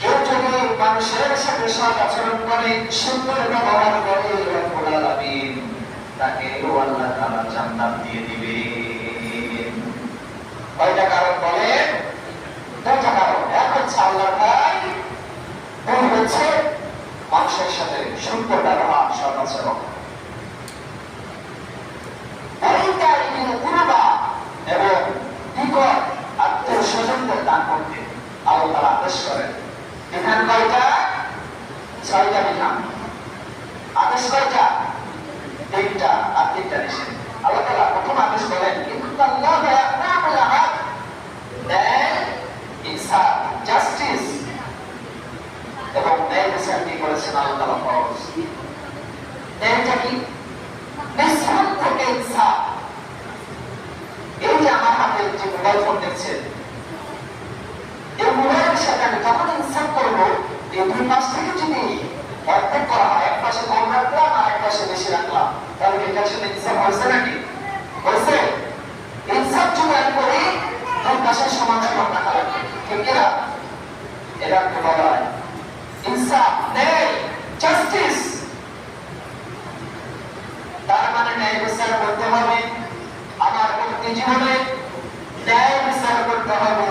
কেউ যদি মানুষের সাথে সৎ আচরণ করে সুন্দর ব্যবহার করে আল্লাহ জান্নাত দিয়ে দিবে কয়টা কারণ বলেন দুইটা কারণ এক হচ্ছে হচ্ছে মানুষের সাথে সুন্দর ব্যবহার আচরণ পরিত্যাগ কিন্তু পুরোটা এবং নিকট আত্মীয় স্বজনদের দান করতে আল্লাহ তাআলা আদেশ করেন বিধান কয়টা? ছয়টা বিধান আদেশ কয়টা? তিনটা আর তিনটা নিষেধ। প্রথম আদেশ বলেন কিন্তু জাস্টিস এবং ন্যায় বিচার কি করেছেন আল্লাহ তাআলা ফরজ। ন্যায়টা কি? নিঃস্বার্থ থেকে ইনসাফ। এই আমার হাতে যে মোবাইল ফোন দেখছেন আমি যখন ইনসাফ করব এই দুই পাশ থেকে যদি অর্ধেক করা হয়, এক পাশে কম রাখলাম আর এক পাশে বেশি রাখলাম। তাহলে কি সাথে ইনসাফ হয়েছে নাকি? হয়েছে। ইনসাফ যদি আমি করি দুই পাশে সমান সমান রাখা লাগবে ঠিক কিনা? এটা বলা হয়। ইনসাফ ন্যায় জাস্টিস তার মানে ন্যায় বিচার করতে হবে। আমার ব্যক্তি জীবনে ন্যায় বিচার করতে হবে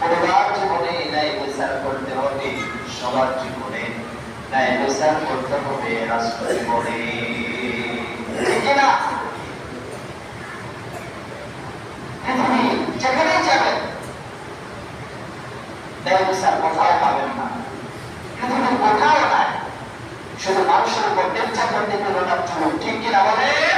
পরিবার জীবনে ন্যায় বিচার করতে হবে সবার জীবনে ন্যায় বিচার করতে হবে রাষ্ট্র জীবনে ঠিক না। শুধু মানুষের উপর নির্যাতন নিপীড়ন চলুন, ঠিক কিনা বলেন?